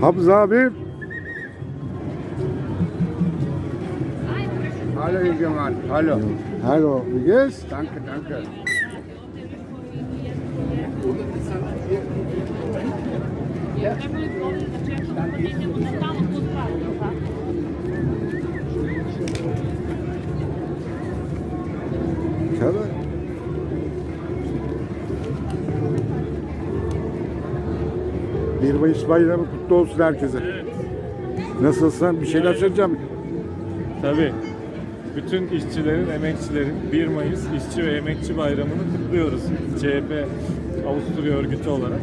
Hamza abi. Hallo, Gemann. Hallo. Hallo, wie geht's? Danke, danke. Tabii. Bir Mayıs bayramı kutlu olsun herkese. Nasılsın? Bir şeyler söyleyeceğim. Tabii. Bütün işçilerin, emekçilerin 1 Mayıs İşçi ve Emekçi Bayramı'nı kutluyoruz. CHP Avusturya örgütü olarak.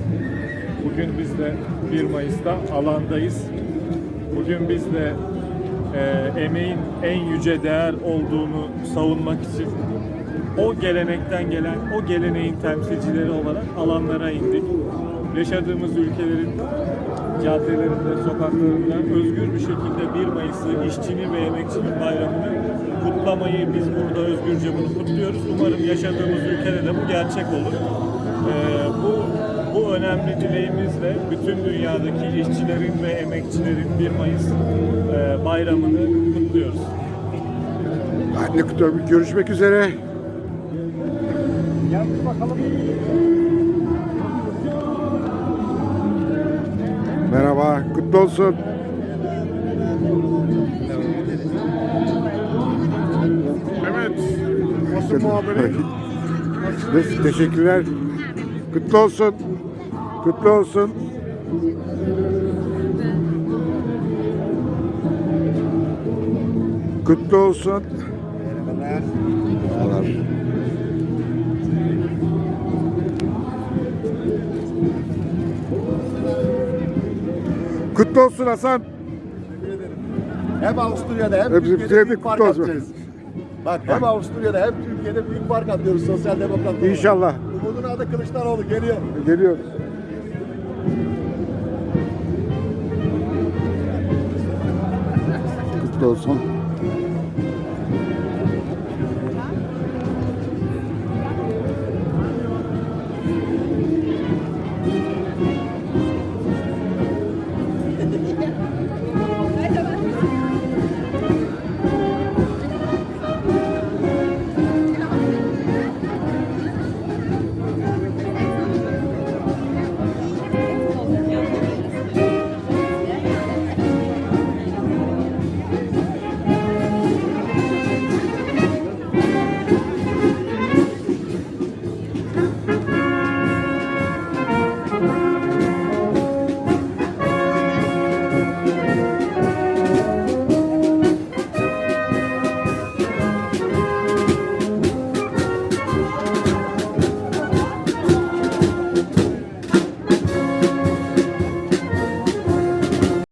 Bugün biz de 1 Mayıs'ta alandayız. Bugün biz de e, emeğin en yüce değer olduğunu savunmak için o gelenekten gelen, o geleneğin temsilcileri olarak alanlara indik. Yaşadığımız ülkelerin caddelerinde, sokaklarında özgür bir şekilde 1 Mayıs'ı işçinin ve emekçinin bayramını kutlamayı biz burada özgürce bunu kutluyoruz. Umarım yaşadığımız ülkede de bu gerçek olur. Ee, bu önemli dileğimizle bütün dünyadaki işçilerin ve emekçilerin 1 Mayıs e, bayramını kutluyoruz. De kutluyorum. Görüşmek üzere. Merhaba, kutlu olsun. Evet. Basın muhabiri. Nasıl? Teşekkürler. Kutlu olsun. Kutlu olsun. Kutlu olsun. Merhabalar. Kutlu olsun Hasan. Hem Avusturya'da hem Hem Türkiye'de büyük fark olsun. atacağız. Bak hem Avusturya'da hem Türkiye'de büyük fark atıyoruz sosyal demokrat olarak. İnşallah. Umudun adı Kılıçdaroğlu geliyor. Geliyor. Kutlu olsun.